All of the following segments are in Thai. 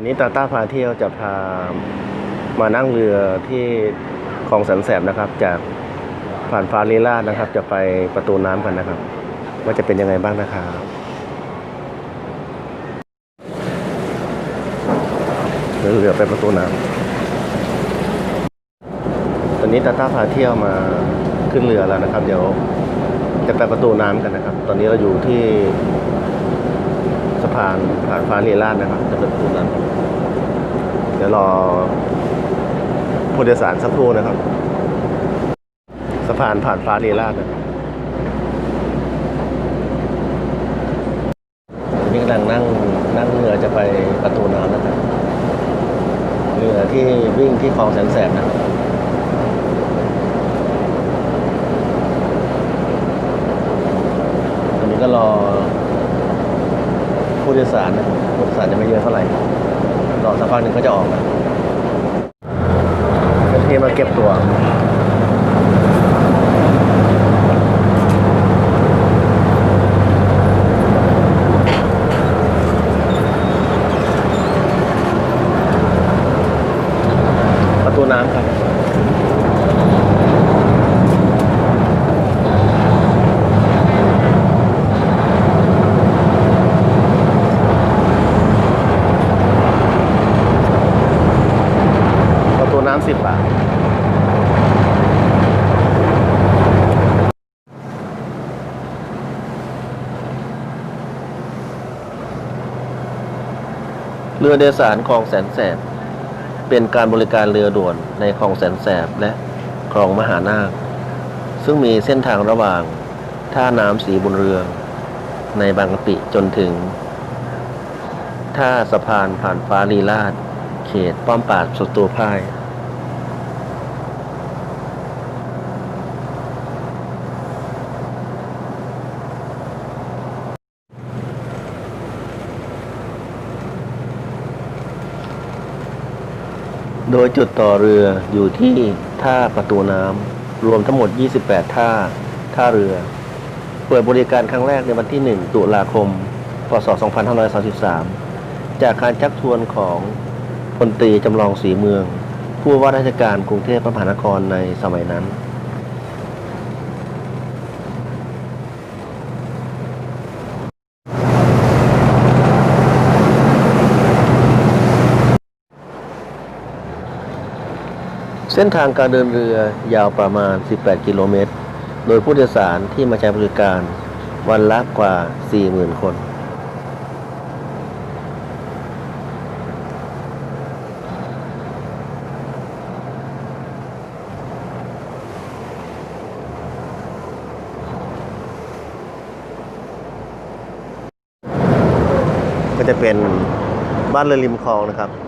วันนี้ตาต้าพาเที่ยวจะพามานั่งเรือที่คลองแสนแสบนะครับ จากผ่านฟ้าลีลาดนะครับ จะไปประตูน้ำกันนะครับ ว่าจะเป็นยังไงบ้างนะครับเรือไปประตูน้ำตอนนี้ตาต้าพาเที่ยวมาขึ้นเรือแล้วนะครับ เดี๋ยวจะไปประตูน้ำกันนะครับ ตอนนี้เราอยู่ที่ สะพานผ่านฟ้าลีลาดนะครับ จะเป็นประตูน้ำเดี๋ยวรอผู้โดยสารสักครู่นะครับ สะพานผ่านฟ้าลีลาดนะครับวันนี้กำลังนั่งนั่งเรือจะไปประตูน้ำนะครับเรือที่วิ่งที่คลองแสนแสบนะครับตอนนี้ก็รอผู้ โดยสารนะครับผู้โดยสารจะไม่เยอะเท่าไหร่รอสักพักหนึ่งก็จะออกนะเพื่อที่มาเก็บตัว ประตูน้ำครับ ประตูน้ำ สิบบาท เรือโดยสารคลองแสนแสบ เป็นการบริการเรือด่วนในคลองแสนแสบและคลองมหานาค ซึ่งมีเส้นทางระหว่างท่าน้ำสีบุญเรือง ในบางกะปิจนถึง ท่าสะพานผ่านฟ้าลีลาด เขตป้อมปราดสตูพ่าย โดยจุดต่อเรืออยู่ที่ท่าประตูน้ำรวมทั้งหมด 28 ท่า ท่าเรือ เปิดบริการครั้งแรกในวันที่ 1 ตุลาคม พศ 2533 จากการชักชวนของพลตรีจำลองสีเมือง ผู้ว่าราชการกรุงเทพมหานครในสมัยนั้น เส้นทางการเดินเรือยาวประมาณ 18 กิโลเมตร โดยผู้โดยสารที่มาใช้บริการวันละกว่า 40,000 คน ก็จะเป็นบ้านเรือริมคลองนะครับ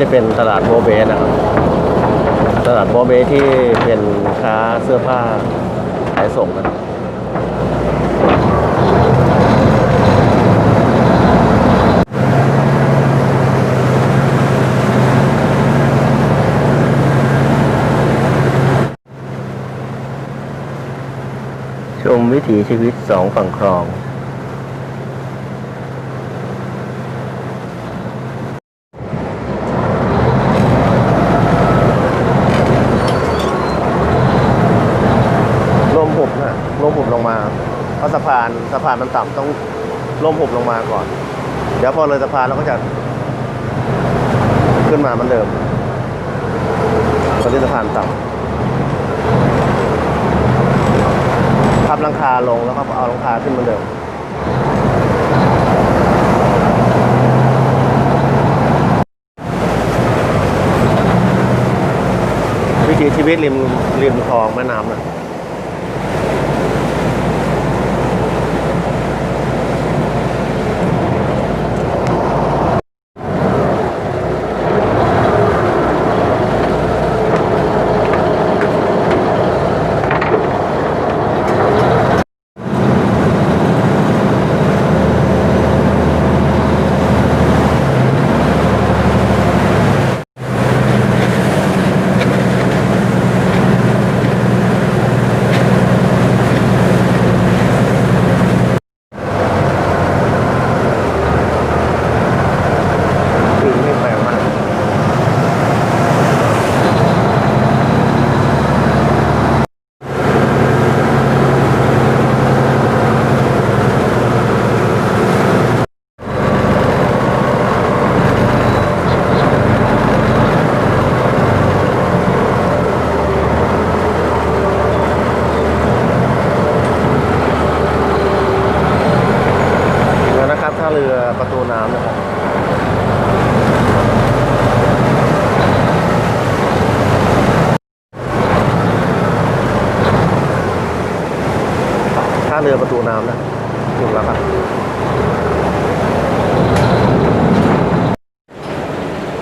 จะเป็นตลาดโบเบนะครับ ตลาดโบเบที่เป็นค้าเสื้อผ้าขายส่งนะครับชมวิถีชีวิตสองฝั่งคลอง ลมหุบนะลมหุบลงมา เพราะสะพานสะพานมันต่ำต้องลมหุบลงมาก่อน เดี๋ยวพอเลยสะพานเราก็จะ ขึ้นมาเหมือนเดิมตอนนี้สะพานต่ำพับหลังคาลงแล้วก็เอาหลังคาขึ้นเหมือนเดิมวิถีชีวิตริมริมคลองแม่น้ำนะ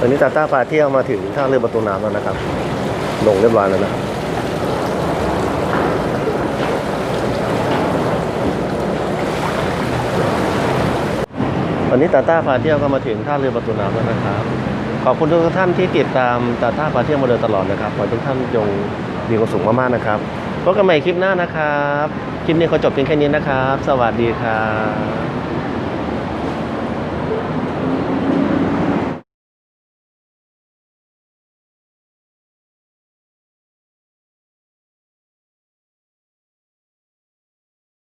อนนี้ตาต้าพาเที่ยวมาถึงท่าเรือประตูน้ำแล้วนะครับ ลงเรียบร้อยแล้วนะครับตอนนี้ตาต้าพาเที่ยวก็มาถึงท่าเรือประตูน้ำแล้วนะครับ ขอบคุณทุกท่านที่ติดตามตาต้าพาเที่ยวมาโดยตลอดนะครับ ขอทุกท่านจงมีความสุขมากๆนะครับพบกันใหม่คลิปหน้านะครับ คลิปนี้ขอจบเพียงแค่นี้นะครับ สวัสดีครับ